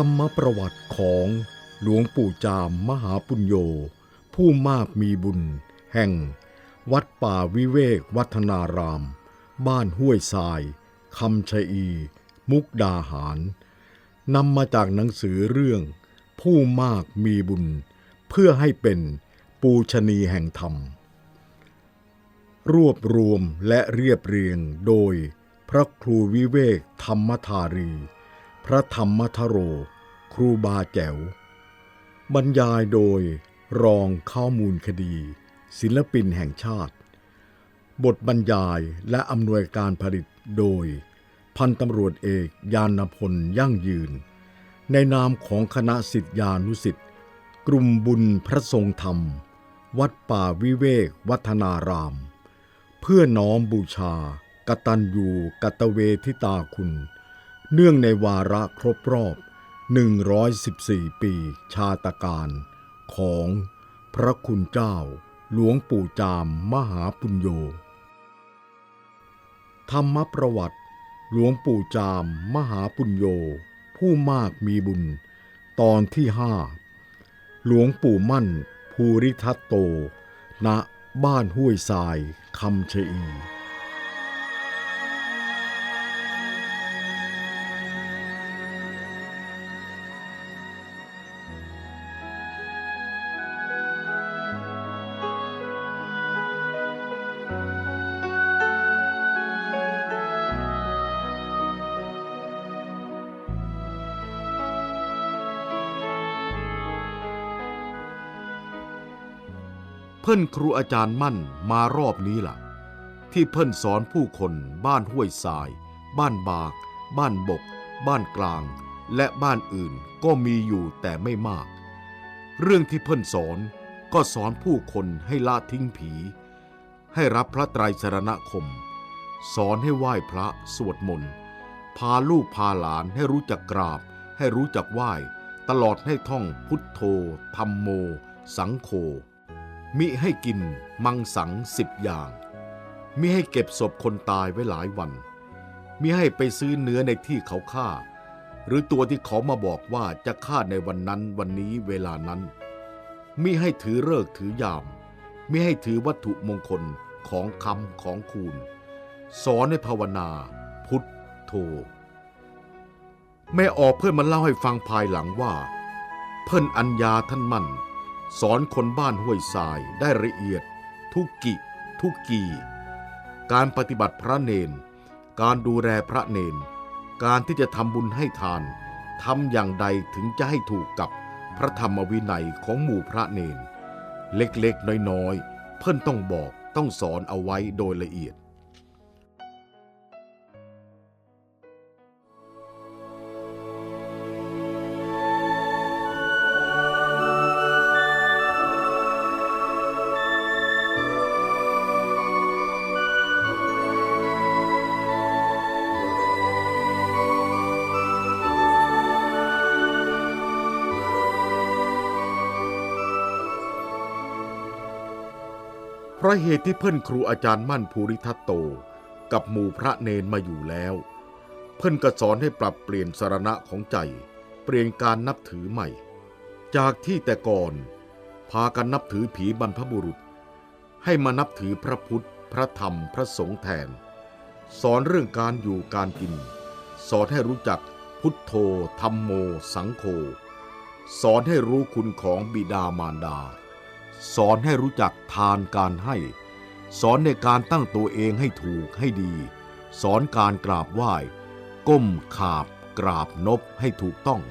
รรมประวัติของหลวงปู่จามมหาปุญโญผู้มากมีบุญ แห่ง วัดป่าวิเวกวัฒนาราม บ้านห้วยทรายคำชะอี มุกดาหารนำมาจากหนังสือเรื่อง ผู้มากมีบุญ เพื่อให้เป็นปูชนีแห่งธรรม รวบรวมและเรียบเรียงโดยพระครูวิเวกธรรมธารี พระธรรมทโร ครูบาแจ๋ว บรรยายโดยรองข้อมูลคดี ศิลปินแห่งชาติ บทบรรยายและอำนวยการผลิตโดย พันตำรวจเอกยานพลยั่งยืน ในนามของคณะสิทธิานุสิทธิ์กลุ่มบุญพระทรงธรรม วัดป่าวิเวกวัฒนาราม เพื่อน้อมบูชากตัญญูกตเวทิตาคุณ เนื่องในวาระครบรอบ 114 ปีชาตการของพระคุณเจ้า หลวงปู่จามมหาปุญโญธรรมประวัติ หลวงปู่จามมหาปุญโญผู้มากมีบุญ ตอนที่ห้าหลวงปู่มั่นภูริทัตโต ณ บ้านห้วยทรายคำเชี เพิ่นครูอาจารย์มั่นมารอบนี้ล่ะ ที่เพิ่นสอนผู้คนบ้านห้วยทราย บ้านบาก บ้านบก บ้านกลาง และบ้านอื่นก็มีอยู่แต่ไม่มาก เรื่องที่เพิ่นสอนก็สอนผู้คนให้ละทิ้งผี ให้รับพระไตรสรณคม สอนให้ไหว้พระสวดมนต์พาลูกพาหลานให้รู้จักกราบ ให้รู้จักไหว้ ตลอดให้ท่องพุทโธธรรมโม สังโฆ มิให้กินมังสังสิบอย่าง มิให้เก็บศพคนตายไว้หลายวัน มิให้ไปซื้อเนื้อในที่เขาฆ่า หรือตัวที่เขามาบอกว่าจะฆ่าในวันนั้นวันนี้เวลานั้น มิให้ถือเลิกถือยาม มิให้ถือวัตถุมงคลของคำของคูณ สอนให้ภาวนา พุทโธแม่ออกเพื่อนมาเล่าให้ฟังภายหลังว่า เพิ่อนอัญญาท่านมั่น สอนคนบ้านห้วยทรายได้ละเอียด ทุกกิ ทุกกี การปฏิบัติพระเนน การดูแลพระเนน การที่จะทำบุญให้ทานทำอย่างใดถึงจะให้ถูกกับพระธรรมวินัยของหมู่พระเนน เล็กๆ น้อยๆ เพิ่นต้องบอกต้องสอนเอาไว้โดยละเอียด ราะเหตุที่เพิ่อนครูอาจารย์มั่นภูริทัตโต กับหมู่พระเนนมาอยู่แล้ว เพิ่อนก็สอนให้ปรับเปลี่ยนสารณะของใจ เปลี่ยนการนับถือใหม่ จากที่แต่ก่อนพากันนับถือผีบรรพบุรุษ ให้มานับถือพระพุทธ พระธรรมพระสงฆ์แทน สอนเรื่องการอยู่การกิน สอนให้รู้จักพุทโธธรรมโม สังโฆสอนให้รู้คุณของบิดามารดา สอนให้รู้จักทานการให้ สอนในการตั้งตัวเองให้ถูกให้ดี สอนการกราบไหว้ ก้มขาบกราบนบให้ถูกต้อง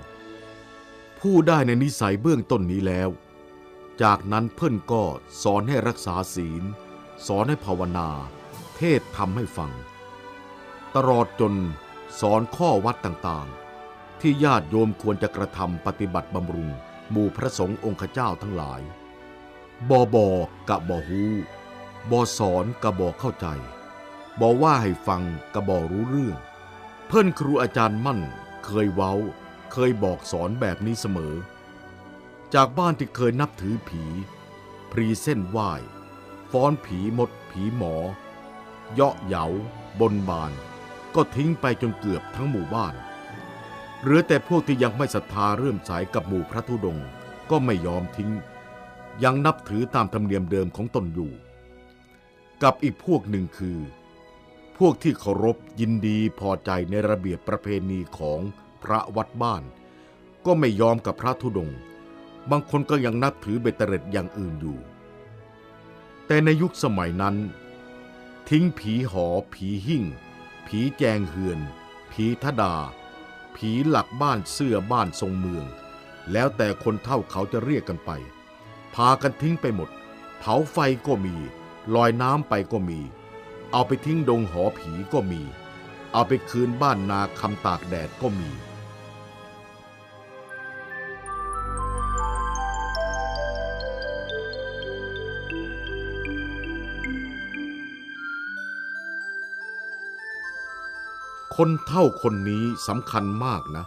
ผู้ได้ในนิสัยเบื้องต้นนี้แล้ว จากนั้นเพิ่อนก็สอนให้รักษาศีล สอนให้ภาวนา เทศทำให้ฟัง ตลอดจนสอนข้อวัดต่างๆ ที่ญาติโยมควรจะกระทำปฏิบัติบำรุงหมู่พระสงฆ์องค์เจ้าทั้งหลาย บอบอกกับบอฮูบอสอนกับบอเข้าใจ บอว่าให้ฟังกับบอรู้เรื่อง เพื่อนครูอาจารย์มั่น เคยเว้า เคยบอกสอนแบบนี้เสมอ จากบ้านที่เคยนับถือผี พรีเส้นไหว้ ฟ้อนผีมดผีหมอ เยาะเหยาบนบาน ก็ทิ้งไปจนเกือบทั้งหมู่บ้าน เหลือแต่พวกที่ยังไม่ศรัทธาเรื่มสายกับหมู่พระธุดงก็ไม่ยอมทิ้ง ยังนับถือตามธรรมเนียมเดิมของตนอยู่ กับอีกพวกหนึ่งคือ พวกที่เคารพยินดีพอใจในระเบียบประเพณีของพระวัดบ้าน ก็ไม่ยอมกับพระธุดงค์บางคนก็ยังนับถือเบตเตร็ดอย่างอื่นอยู่ แต่ในยุคสมัยนั้น ทิ้งผีหอ ผีหิ่ง ผีแจงเฮือน ผีทดา ผีหลักบ้านเสื้อบ้านทรงเมือง แล้วแต่คนเท่าเขาจะเรียกกันไป พากันทิ้งไปหมด เผาไฟก็มี ลอยน้ำไปก็มี เอาไปทิ้งดงหอผีก็มี เอาไปคืนบ้านนาคำตากแดดก็มีคนเท่าคนนี้สำคัญมากนะ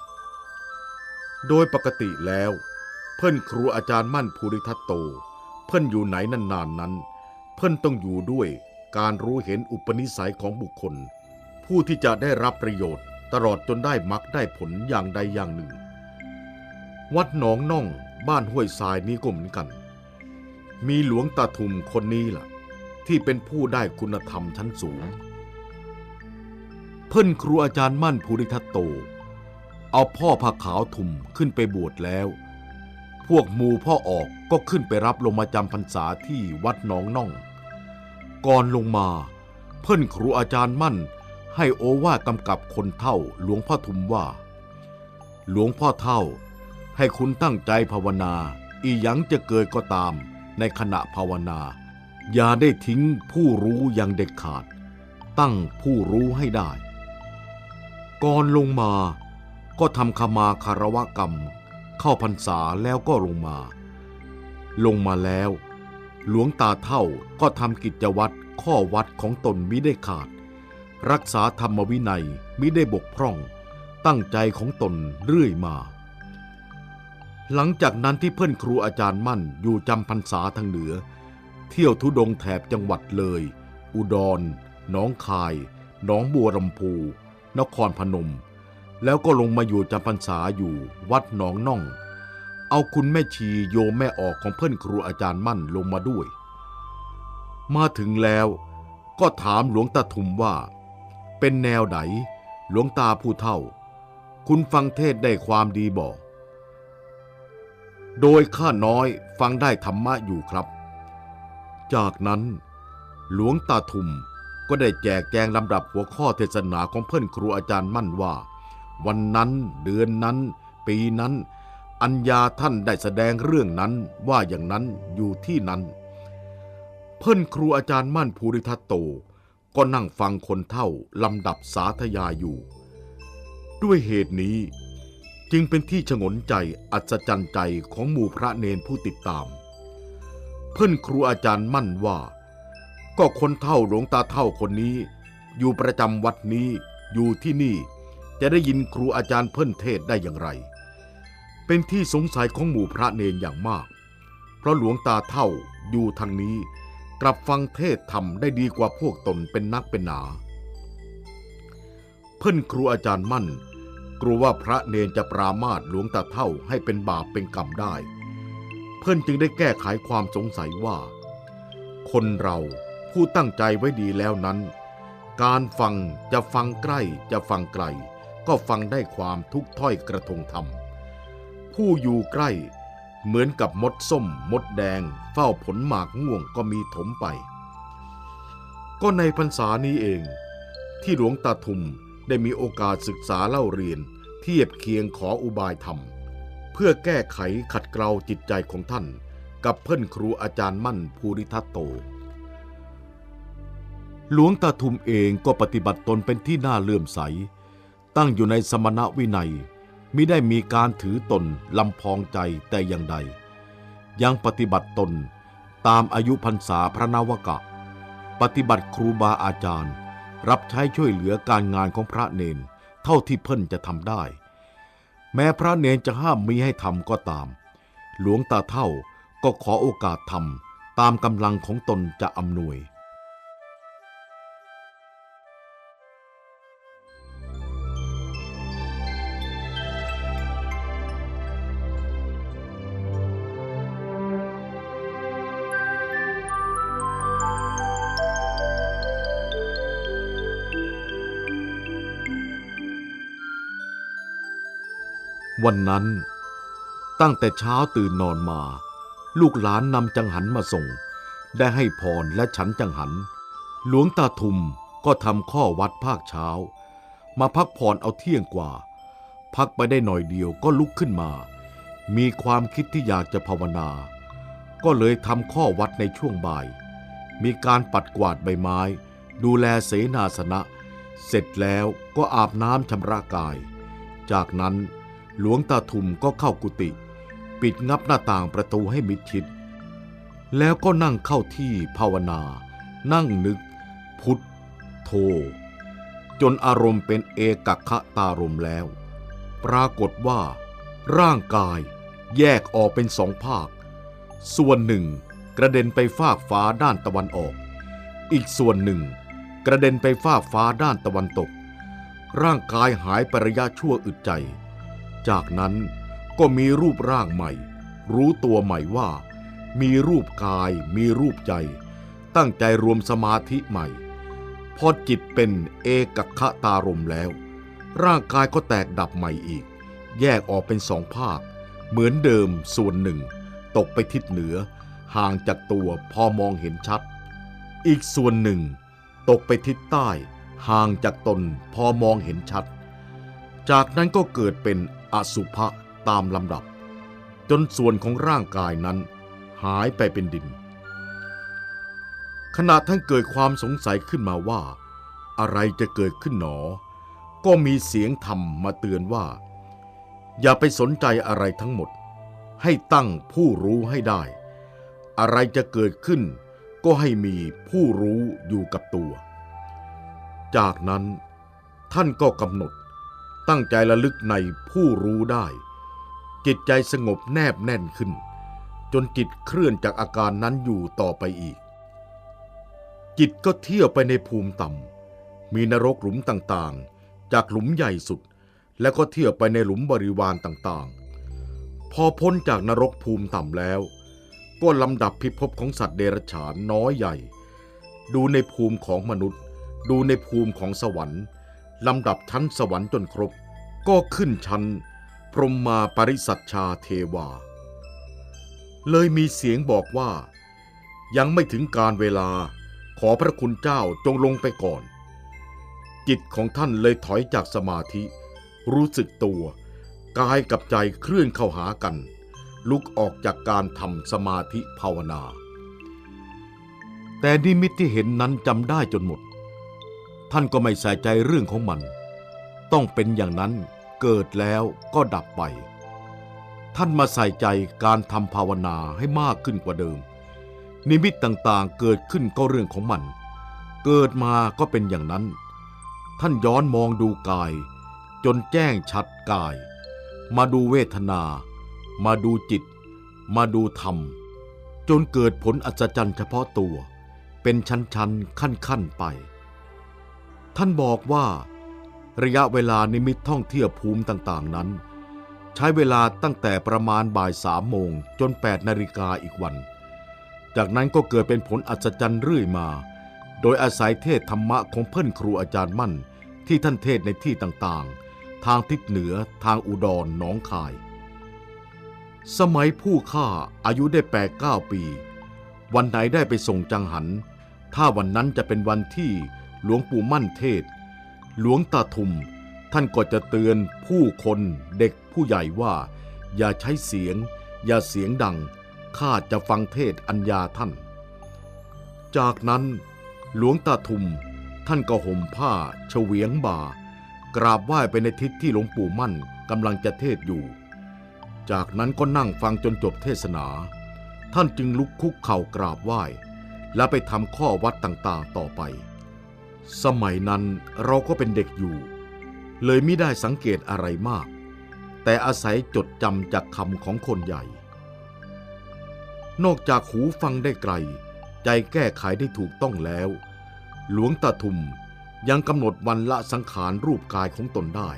โดยปกติแล้ว เพื่อนครูอาจารย์มั่นภูริทัตโต เพื่อนอยู่ไหนนานๆนนนั้น เพื่อนต้องอยู่ด้วยการรู้เห็นอุปนิสัยของบุคคล ผู้ที่จะได้รับประโยชน์ ตลอดจนได้มักได้ผลอย่างใดอย่างหนึ่ง วัดหนองน่องบ้านห้วยทรายนี้ก็เหมือนกัน มีหลวงตาทุมคนนี้ล่ะ ที่เป็นผู้ได้คุณธรรมชั้นสูง เพิ่นครูอาจารย์มั่นภูริทัตโต เอาพ่อผ้าขาวทุมขึ้นไปบวชแล้ว พวกหมูพ่อออกก็ขึ้นไปรับลงมาจำพรรษาที่วัดหนองน่อง ก่อนลงมา เพิ่อนครูอาจารย์มั่น ให้โอวาทกำกับคนเท่าหลวงพ่อทุมว่า หลวงพ่อเท่า ให้คุณตั้งใจภาวนา อีหยังจะเกิดก็ตาม ในขณะภาวนา อย่าได้ทิ้งผู้รู้อย่างเด็ดขาด ตั้งผู้รู้ให้ได้ ก่อนลงมาก็ทำขมาคารวะกรรม เข้าพรรษาแล้วก็ลงมา ลงมาแล้ว หลวงตาเท่าก็ทำกิจวัตรข้อวัดของตนมิได้ขาด รักษาธรรมวินัยมิได้บกพร่อง ตั้งใจของตนเรื่อยมา หลังจากนั้นที่เพื่อนครูอาจารย์มั่นอยู่จำพรรษาทางเหนือ เที่ยวทุดงแถบจังหวัดเลย อุดรหนองคายหนองบัวลำพู นครพนม แล้วก็ลงมาอยู่จำพรรษาอยู่วัดหนองน่อง เอาคุณแม่ชีโยมแม่ออกของเพื่อนครูอาจารย์มั่นลงมาด้วย มาถึงแล้วก็ถามหลวงตาทุมว่า เป็นแนวไหน หลวงตาผู้เท่า คุณฟังเทศได้ความดีบอก โดยข้าน้อยฟังได้ธรรมะอยู่ครับ จากนั้น หลวงตาทุมก็ได้แจกแจงลำดับหัวข้อเทศนาของเพื่อนครูอาจารย์มั่นว่า วันนั้นเดือนนั้น ปีนั้น อัญญาท่านได้แสดงเรื่องนั้นว่าอย่างนั้นอยู่ที่นั้น เพื่อนครูอาจารย์มั่นภูริทัตโต ก็นั่งฟังคนเท่าลำดับสาธยายอยู่ ด้วยเหตุนี้จึงเป็นที่ฉงนใจอัศจรรย์ใจของหมู่พระเนนผู้ติดตาม เพื่อนครูอาจารย์มั่นว่า ก็คนเท่าหลวงตาเท่าคนนี้ อยู่ประจำวัดนี้อยู่ที่นี่ จะได้ยินครูอาจารย์เพิ่นเทศได้อย่างไร เป็นที่สงสัยของหมู่พระเนนอย่างมาก เพราะหลวงตาเท่าอยู่ทางนี้ กลับฟังเทศทำได้ดีกว่าพวกตนเป็นนักเป็นหนา เพิ่นครูอาจารย์มั่น กลัวว่าพระเนนจะปรามาสหลวงตาเท่าให้เป็นบาปเป็นกรรมได้ เพิ่นจึงได้แก้ไขความสงสัยว่า คนเราผู้ตั้งใจไว้ดีแล้วนั้น การฟังจะฟังใกล้จะฟังไกล ก็ฟังได้ความทุกถ้อยกระทงธรรม ผู้อยู่ใกล้เหมือนกับมดส้ม มดแดง เฝ้าผลหมากง่วงก็มีถมไป ก็ในพรรษานี้เอง ที่หลวงตาทุมได้มีโอกาสศึกษาเล่าเรียน เทียบเคียงขออุบายธรรม เพื่อแก้ไขขัดเกลาจิตใจของท่าน กับเพื่อนครูอาจารย์มั่นภูริทัตโต หลวงตาทุมเองก็ปฏิบัติตนเป็นที่น่าเลื่อมใส ตั้งอยู่ในสมณวินัยมิได้มีการถือตนลำพองใจแต่อย่างใด ยังปฏิบัติตนตามอายุพรรษาพระนวกะ ปฏิบัติครูบาอาจารย์ รับใช้ช่วยเหลือการงานของพระเนนเท่าที่เพิ่นจะทำได้ แม้พระเนนจะห้ามมีให้ทำก็ตาม หลวงตาเท่าก็ขอโอกาสทำตามกำลังของตนจะอำนวย วันนั้น ตั้งแต่เช้าตื่นนอนมา ลูกหลานนำจังหันมาส่ง ได้ให้พรและฉันจังหัน หลวงตาทุมก็ทำข้อวัดภาคเช้า มาพักผ่อนเอาเที่ยงกว่า พักไปได้หน่อยเดียวก็ลุกขึ้นมา มีความคิดที่อยากจะภาวนา ก็เลยทำข้อวัดในช่วงบ่าย มีการปัดกวาดใบไม้ ดูแลเสนาสนะ เสร็จแล้วก็อาบน้ำชำระกาย จากนั้น หลวงตาทุมก็เข้ากุฏิปิดงับหน้าต่างประตูให้มิดชิด แล้วก็นั่งเข้าที่ภาวนา นั่งนึก พุทธโธจนอารมณ์เป็นเอกคตารมแล้ว ปรากฏว่า ร่างกายแยกออกเป็นสองภาค ส่วนหนึ่งกระเด็นไปฟากฟ้าด้านตะวันออก อีกส่วนหนึ่ง กระเด็นไปฟากฟ้าด้านตะวันตก ร่างกายหายไประยะชั่วอึดใจ จากนั้นก็มีรูปร่างใหม่ รู้ตัวใหม่ว่า มีรูปกาย มีรูปใจ ตั้งใจรวมสมาธิใหม่ พอจิตเป็นเอกคตารมแล้ว ร่างกายก็แตกดับใหม่อีก แยกออกเป็นสองภาค เหมือนเดิมส่วนหนึ่ง ตกไปทิศเหนือ ห่างจากตัวพอมองเห็นชัด อีกส่วนหนึ่ง ตกไปทิศใต้ ห่างจากตนพอมองเห็นชัด จากนั้นก็เกิดเป็น อสุภะตามลำดับ จนส่วนของร่างกายนั้นหายไปเป็นดิน ขณะท่านเกิดความสงสัยขึ้นมาว่า อะไรจะเกิดขึ้นหนอ ก็มีเสียงธรรมมาเตือนว่า อย่าไปสนใจอะไรทั้งหมด ให้ตั้งผู้รู้ให้ได้ อะไรจะเกิดขึ้น ก็ให้มีผู้รู้อยู่กับตัว จากนั้นท่านก็กำหนด ตั้งใจระลึกในผู้รู้ได้ จิตใจสงบแนบแน่นขึ้น จนจิตเคลื่อนจากอาการนั้นอยู่ต่อไปอีก จิตก็เที่ยวไปในภูมิต่ำมีนรกหลุมต่างๆ จากหลุมใหญ่สุด แล้วก็เที่ยวไปในหลุมบริวารต่างๆ พอพ้นจากนรกภูมิต่ำแล้ว ก็ลำดับพิภพของสัตว์เดรัจฉานน้อยใหญ่ ดูในภูมิของมนุษย์ ดูในภูมิของสวรรค์ ลำดับชั้นสวรรค์จนครบ ก็ขึ้นชั้น พรหมมาปริสัชชาเทวา เลยมีเสียงบอกว่า ยังไม่ถึงการเวลาขอพระคุณเจ้าจงลงไปก่อน จิตของท่านเลยถอยจากสมาธิ รู้สึกตัว กายกับใจเคลื่อนเข้าหากัน ลุกออกจากการทำสมาธิภาวนา แต่นิมิตที่เห็นนั้นจำได้จนหมด ท่านก็ไม่ใส่ใจเรื่องของมัน ต้องเป็นอย่างนั้นเกิดแล้วก็ดับไป ท่านมาใส่ใจการทำภาวนาให้มากขึ้นกว่าเดิม นิมิตต่างๆเกิดขึ้นก็เรื่องของมัน เกิดมาก็เป็นอย่างนั้น ท่านย้อนมองดูกาย จนแจ้งชัดกาย มาดูเวทนา มาดูจิต มาดูธรรม จนเกิดผลอัศจรรย์เฉพาะตัว เป็นชั้นๆขั้นๆไป ท่านบอกว่า ระยะเวลานิมิตท่องเที่ยวภูมิต่างๆนั้น ใช้เวลาตั้งแต่ประมาณบ่ายสามโมงจน 8 นาฬิกาอีกวัน จากนั้นก็เกิดเป็นผลอัศจรรย์เรื่อยมา โดยอาศัยเทศธรรมะของเพื่อนครูอาจารย์มั่น ที่ท่านเทศในที่ต่างๆ ทางทิศเหนือทางอุดรหนองคาย สมัยผู้ฆ่าอายุได้แปดเก้าปี วันไหนได้ไปส่งจังหัน ถ้าวันนั้นจะเป็นวันที่ หลวงปู่มั่นเทศ หลวงตาทุม ท่านก็จะเตือนผู้คนเด็กผู้ใหญ่ว่า อย่าใช้เสียง อย่าเสียงดังข้าจะฟังเทศอัญญาท่าน จากนั้นหลวงตาทุมท่านก็ห่มผ้าเฉวียงบ่า กราบไหว้ไปในทิศที่หลวงปู่มั่นกำลังจะเทศอยู่ จากนั้นก็นั่งฟังจนจบเทศนา ท่านจึงลุกคุกเข่ากราบไหว้ และไปทำข้อวัดต่างๆต่อไป สมัยนั้นเราก็เป็นเด็กอยู่ เลยไม่ได้สังเกตอะไรมาก แต่อาศัยจดจำจากคำของคนใหญ่ นอกจากหูฟังได้ไกล ใจแก้ไขได้ถูกต้องแล้ว หลวงตาทุมยังกำหนดวันละสังขารรูปกายของตนได้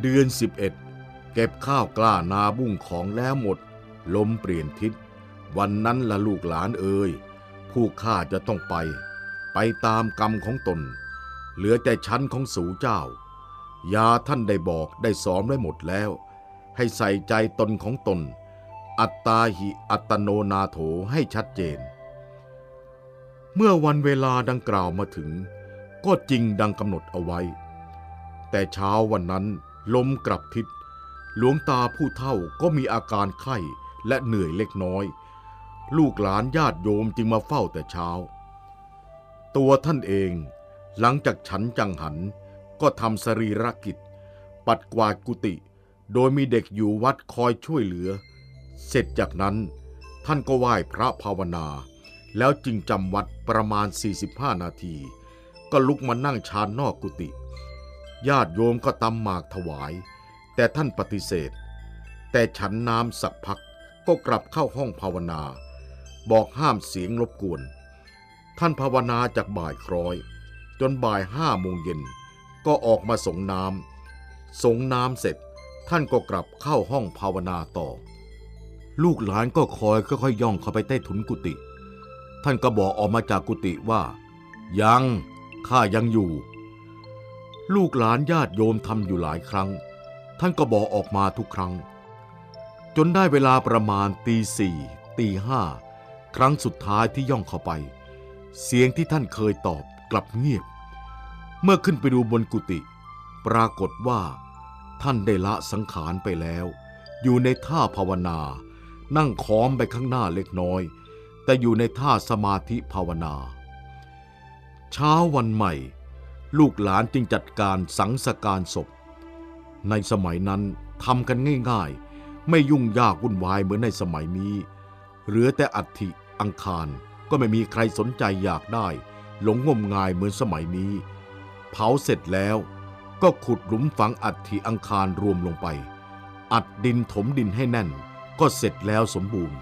เดือน 11 เก็บข้าวกล้านาบุ้งของแล้วหมด ลมเปลี่ยนทิศ วันนั้นละลูกหลานเอ่ยผู้ข้าจะต้องไป ไปตามกรรมของตน เหลือแต่ชั้นของสูเจ้า ยาท่านได้บอกได้สอนไว้หมดแล้ว ให้ใส่ใจตนของตน อัตตาหิอัตโนนาโถให้ชัดเจน เมื่อวันเวลาดังกล่าวมาถึง ก็จริงดังกำหนดเอาไว้ แต่เช้าวันนั้นลมกลับทิศหลวงตาผู้เฒ่าก็มีอาการไข้และเหนื่อยเล็กน้อย ลูกหลานญาติโยมจึงมาเฝ้าแต่เช้า ตัวท่านเอง หลังจากฉันจังหันก็ทำสรีรกิจ ปัดกวาดกุฏิโดยมีเด็กอยู่วัดคอยช่วยเหลือ เสร็จจากนั้นท่านก็ไหว้พระภาวนา แล้วจึงจำวัดประมาณ 45 นาที ก็ลุกมานั่งชานนอกกุฏิญาติโยมก็ตำหมากถวาย แต่ท่านปฏิเสธ แต่ฉันน้ำสักพักก็กลับเข้าห้องภาวนา บอกห้ามเสียงรบกวน ท่านภาวนาจากบ่ายคร้อย จนบ่ายห้าโมงเย็น ก็ออกมาส่งน้ำส่งน้ำเสร็จ ท่านก็กลับเข้าห้องภาวนาต่อ ลูกหลานก็คอยค่อยๆย่องเข้าไปใต้ถุนกุฏิท่านก็บอกออกมาจากกุฏิว่า ยังข้ายังอยู่ ลูกหลานญาติโยมทำอยู่หลายครั้ง ท่านก็บอกออกมาทุกครั้ง จนได้เวลาประมาณตีสี่ตีห้าครั้งสุดท้ายที่ย่องเข้าไป เสียงที่ท่านเคยตอบกลับเงียบ เมื่อขึ้นไปดูบนกุฏิปรากฏว่า ท่านได้ละสังขารไปแล้ว อยู่ในท่าภาวนา นั่งค้อมไปข้างหน้าเล็กน้อย แต่อยู่ในท่าสมาธิภาวนา เช้าวันใหม่ ลูกหลานจึงจัดการสังสการศพ ในสมัยนั้นทำกันง่ายๆ ไม่ยุ่งยากวุ่นวายเหมือนในสมัยนี้ เหลือแต่อัฐิอังคาร ก็ไม่มีใครสนใจอยากได้ หลงงมงายเหมือนสมัยนี้ เผาเสร็จแล้วก็ขุดหลุมฝังอัฐิอังคารรวมลงไป อัดดินถมดินให้แน่น ก็เสร็จแล้วสมบูรณ์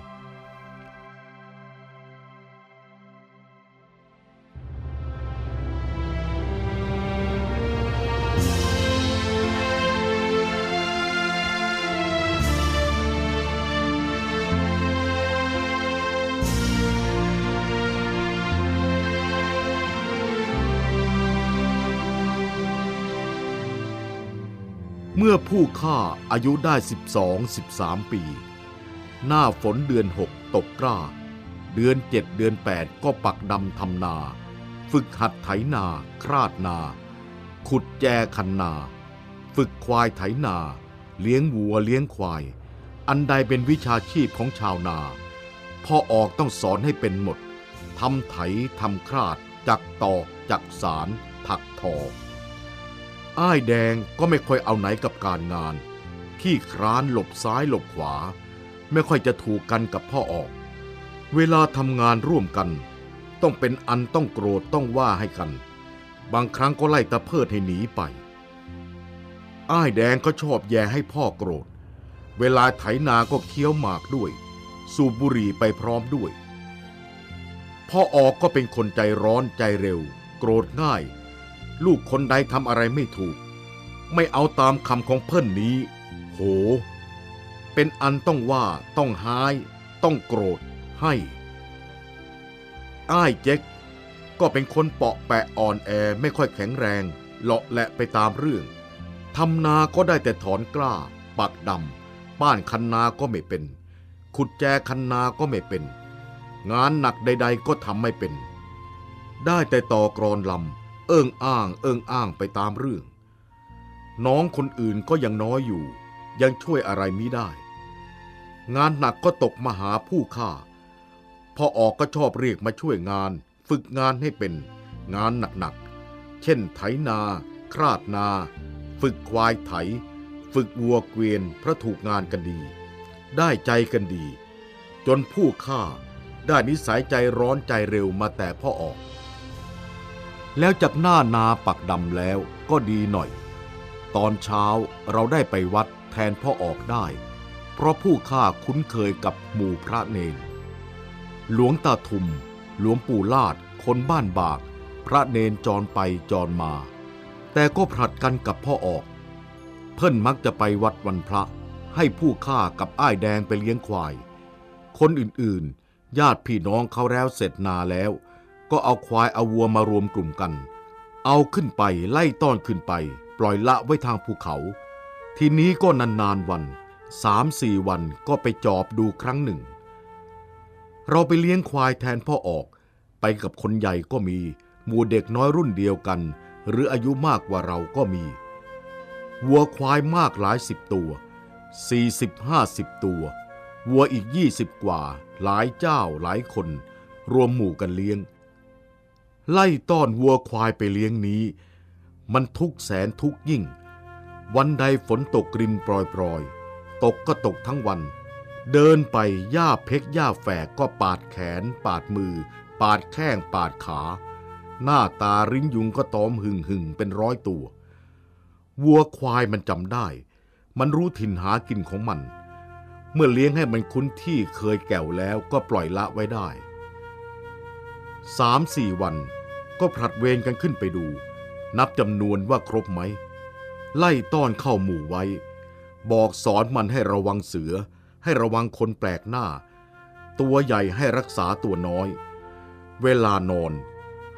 ผู้ฆ่าอายุได้ 12 13 ปี หน้าฝนเดือน 6 ตกกล้า เดือน 7 เดือน 8 ก็ปักดำทำนา ฝึกหัดไถนา คราดนา ขุดแจคันนา ฝึกควายไถนา เลี้ยงวัวเลี้ยงควาย อันใดเป็นวิชาชีพของชาวนา พ่อออกต้องสอนให้เป็นหมดทำไถทำคราด จักตอกจักสาร ถักทอ อ้ายแดงก็ไม่ค่อยเอาไหนกับการงาน ขี้คร้านหลบซ้ายหลบขวา ไม่ค่อยจะถูกกันกับพ่อออก เวลาทำงานร่วมกัน ต้องเป็นอันต้องโกรธต้องว่าให้กัน บางครั้งก็ไล่ตะเพิดให้หนีไป อ้ายแดงก็ชอบแย่ให้พ่อโกรธ เวลาไถนาก็เคี้ยวหมากด้วย สูบบุหรี่ไปพร้อมด้วย พ่อออกก็เป็นคนใจร้อนใจเร็ว โกรธง่าย ลูกคนใดทำอะไรไม่ถูก ไม่เอาตามคำของเพิ่นนี้ โห เป็นอันต้องว่าต้องหาย ต้องโกรธให้ อ้ายเจ๊กก็เป็นคนเปาะแปะอ่อนแอไม่ค่อยแข็งแรง เลาะแหละไปตามเรื่องทำนาก็ได้แต่ถอนกล้า ปักดำบ้านคันนาก็ไม่เป็น ขุดแจคันนาก็ไม่เป็น งานหนักใด ๆ ก็ทำไม่เป็น ได้แต่ต่อกรอนลำ เอิงอ้างเอิงอ้างไปตามเรื่อง น้องคนอื่นก็ยังน้อยอยู่ ยังช่วยอะไรมิได้ งานหนักก็ตกมาหาผู้ฆ่า พอออกก็ชอบเรียกมาช่วยงาน ฝึกงานให้เป็น งานหนักๆ เช่นไถนา คราดนา ฝึกควายไถ ฝึกวัวเกวียนพระถูกงานกันดี ได้ใจกันดี จนผู้ฆ่าได้นิสัยใจร้อนใจเร็วมาแต่พ่อออก แล้วจากหน้านาปักดำแล้วก็ดีหน่อย ตอนเช้าเราได้ไปวัดแทนพ่อออกได้ เพราะผู้ฆ่าคุ้นเคยกับหมู่พระเนนหลวงตาทุม หลวงปู่ลาด คนบ้านบาก พระเนนจรไปจรมา แต่ก็ผลัดกันกับพ่อออก เพิ่นมักจะไปวัดวันพระ ให้ผู้ฆ่ากับอ้ายแดงไปเลี้ยงควาย คนอื่นๆ ญาติพี่น้องเขาแล้วเสร็จนาแล้ว ก็เอาควายเอาวัวมารวมกลุ่มกัน เอาขึ้นไปไล่ต้อนขึ้นไป ปล่อยละไว้ทางภูเขา ทีนี้ก็นานๆวันสามสี่วันก็ไปจอบดูครั้งหนึ่ง เราไปเลี้ยงควายแทนพ่อออก ไปกับคนใหญ่ก็มี หมู่เด็กน้อยรุ่นเดียวกัน หรืออายุมากกว่าเราก็มี วัวควายมากหลายสิบตัวสี่สิบห้าสิบตัว วัวอีกยี่สิบกว่า หลายเจ้าหลายคน รวมหมู่กันเลี้ยง ไล่ต้อนวัวควายไปเลี้ยงนี้ มันทุกแสนทุกยิ่ง วันใดฝนตกกรินปรอยๆ ตกก็ตกทั้งวัน เดินไปหญ้าเพกหญ้าแฝกก็ปาดแขน ปาดมือ ปาดแข้งปาดขา หน้าตาริ้นยุงก็ตอมหึ่งหึ่งเป็นร้อยตัว วัวควายมันจำได้ มันรู้ถิ่นหากินของมัน เมื่อเลี้ยงให้มันคุ้นที่เคยแก่วแล้วก็ปล่อยละไว้ได้สามสี่วัน ก็ผลัดเวรกันขึ้นไปดู นับจำนวนว่าครบไหม ไล่ต้อนเข้าหมู่ไว้ บอกสอนมันให้ระวังเสือ ให้ระวังคนแปลกหน้า ตัวใหญ่ให้รักษาตัวน้อย เวลานอน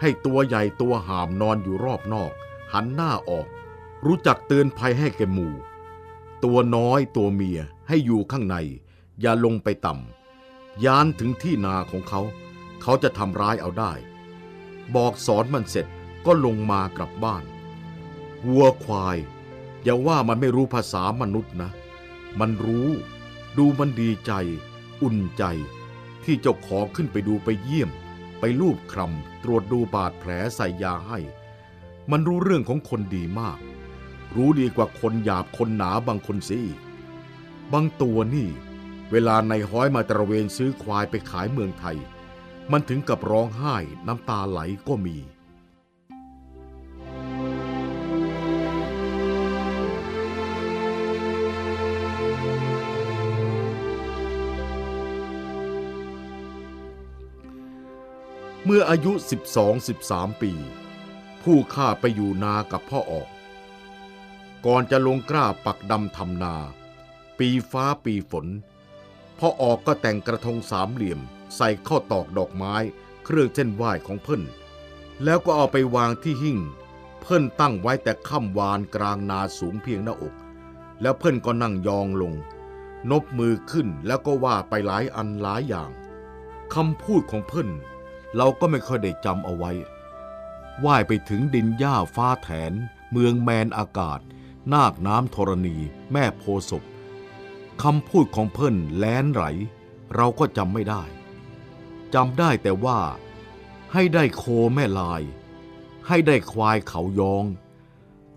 ให้ตัวใหญ่ตัวหามนอนอยู่รอบนอก หันหน้าออก รู้จักเตือนภัยให้แก่หมู่ ตัวน้อยตัวเมียให้อยู่ข้างใน อย่าลงไปต่ำยานถึงที่นาของเขา เขาจะทำร้ายเอาได้ บอกสอนมันเสร็จก็ลงมากลับบ้าน วัวควาย อย่าว่ามันไม่รู้ภาษามนุษย์นะ มันรู้ ดูมันดีใจ อุ่นใจ ที่เจ้าของขึ้นไปดูไปเยี่ยม ไปลูบคลำตรวจดูบาดแผลใส่ยาให้ มันรู้เรื่องของคนดีมาก รู้ดีกว่าคนหยาบคนหนาบางคนเสียอีกบางตัวนี่ เวลาในห้อยมาตระเวนซื้อควายไปขายเมืองไทย มันถึงกับร้องไห้น้ำตาไหลก็มี เมื่ออายุ 12-13 ปี ผู้ข้าไปอยู่นากับพ่อออก ก่อนจะลงกล้าปักดำทำนา ปีฟ้าปีฝน พ่อออกก็แต่งกระทงสามเหลี่ยม ใส่ข้าวตอกดอกไม้ เครื่องเส้นไหว้ของเพิ่น แล้วก็เอาไปวางที่หิ้งเพิ่นตั้งไว้แต่ค่ำวานกลางนาสูงเพียงหน้าอก แล้วเพิ่นก็นั่งยองลง นบมือขึ้นแล้วก็ว่าไปหลายอันหลายอย่างคำพูดของเพิ่น เราก็ไม่ค่อยได้จำเอาไว้ไหว้ไปถึงดินหญ้าฟ้าแถน เมืองแมนอากาศ นาคน้ำธรณี แม่โพศพคำพูดของเพิ่นแล้นไหล เราก็จำไม่ได้ จำได้แต่ว่า ให้ได้โคแม่ลาย ให้ได้ควายเขายอง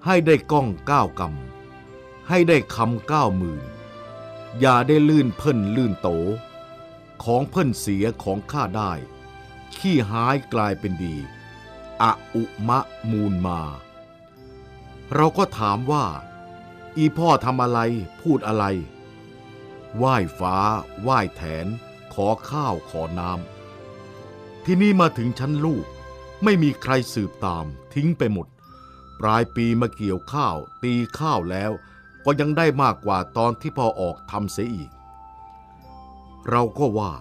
ให้ได้ก้องก้าวกำให้ได้คำเก้าหมื่นอย่าได้ลื่นเพิ่นลื่นโต ของเพิ่นเสียของข้าได้ ขี้หายกลายเป็นดีอะอุมะมูลมา เราก็ถามว่า อีพ่อทำอะไรพูดอะไรไหว้ฟ้าไหว้แถน ขอข้าวขอน้ำ ที่นี่มาถึงชั้นลูก ไม่มีใครสืบตาม ทิ้งไปหมด ปลายปีมาเกี่ยวข้าว ตีข้าวแล้ว ก็ยังได้มากกว่าตอนที่พ่อออกทำเสียอีก เราก็ว่า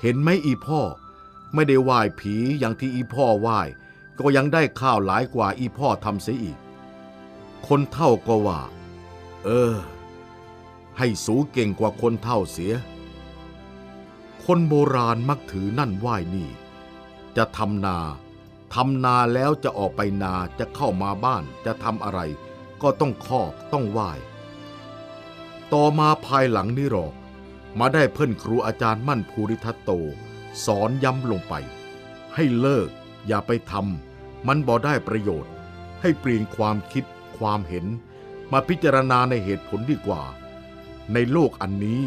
เห็นไหมอีพ่อ ไม่ได้ไหว้ผีอย่างที่อีพ่อไหว้ก็ยังได้ข้าวหลายกว่าอีพ่อทำเสียอีก คนเท่าก็ว่า เออ ให้สูเก่งกว่าคนเท่าเสีย คนโบราณมักถือนั่นไหว้นี่ จะทำนาทำนาแล้วจะออกไปนาจะเข้ามาบ้านจะทำอะไร ก็ต้องคอบต้องไหว้ ต่อมาภายหลังนี่หรอก มาได้เพื่อนครูอาจารย์มั่นภูริทัตโต สอนย้ำลงไป ให้เลิก อย่าไปทำมันบ่ได้ประโยชน์ ให้เปลี่ยนความคิดความเห็น มาพิจารณาในเหตุผลดีกว่า ในโลกอันนี้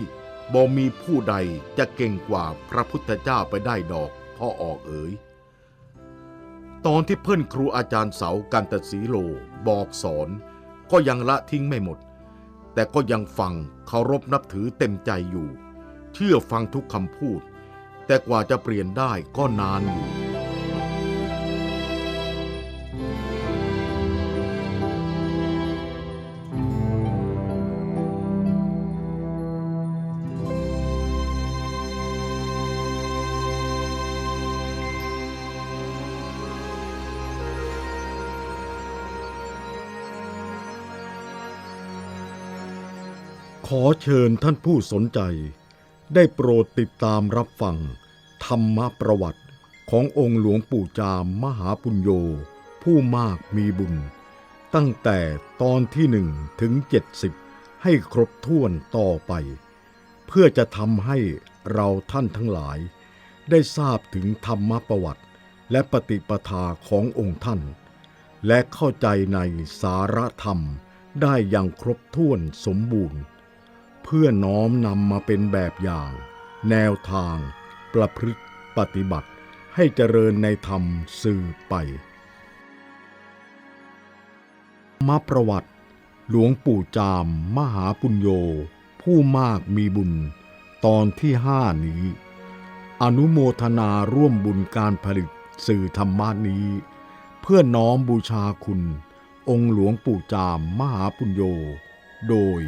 บ่มีผู้ใดจะเก่งกว่าพระพุทธเจ้าไปได้ดอก พ่อออกเอ๋ยตอนที่เพื่อนครูอาจารย์เสากันตศรีโลบอกสอน ก็ยังละทิ้งไม่หมด แต่ก็ยังฟังเคารพนับถือเต็มใจอยู่ เชื่อฟังทุกคำพูด แต่กว่าจะเปลี่ยนได้ก็นานอยู่ เชิญท่านผู้สนใจ ได้โปรดติดตามรับฟัง ธรรมประวัติขององค์หลวงปู่จามมหาปุญโญผู้มากมีบุญ ตั้งแต่ตอนที่หนึ่งถึงเจ็ดสิบให้ครบถ้วนต่อไป เพื่อจะทำให้เราท่านทั้งหลาย ได้ทราบถึงธรรมประวัติ และปฏิปทาขององค์ท่าน และเข้าใจในสาระธรรมได้อย่างครบถ้วนสมบูรณ์ เพื่อน้อมนำมาเป็นแบบอย่าง แนวทาง ประพฤติปฏิบัติ ให้เจริญในธรรมสืบไปมาประวัติ หลวงปู่จาม มหาปุญโญผู้มากมีบุญ ตอนที่ห้านี้ อนุโมทนาร่วมบุญการผลิตสื่อธรรมานี้ เพื่อน้อมบูชาคุณ องค์หลวงปู่จาม มหาปุญโญโดย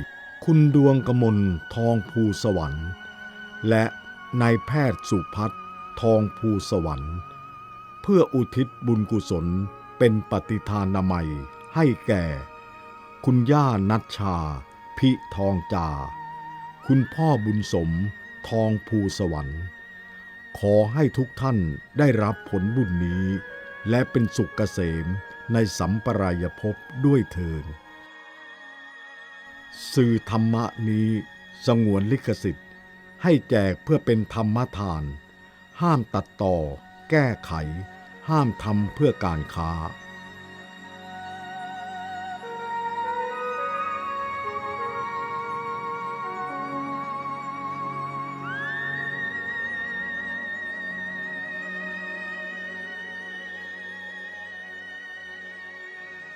คุณดวงกมลทองภูสวรรค์ และนายแพทย์สุพัฒน์ทองภูสวรรค์ เพื่ออุทิศบุญกุศลเป็นปฏิทานามัยให้แก่ คุณย่านัชชา พิทองจา คุณพ่อบุญสมทองภูสวรรค์ ขอให้ทุกท่านได้รับผลบุญนี้ และเป็นสุขเกษมในสัมปรายภพด้วยเทิน สื่อธรรมะนี้สงวนลิขสิทธิ์ ให้แจกเพื่อเป็นธรรมทาน ห้ามตัดต่อ แก้ไข ห้ามทำเพื่อการค้า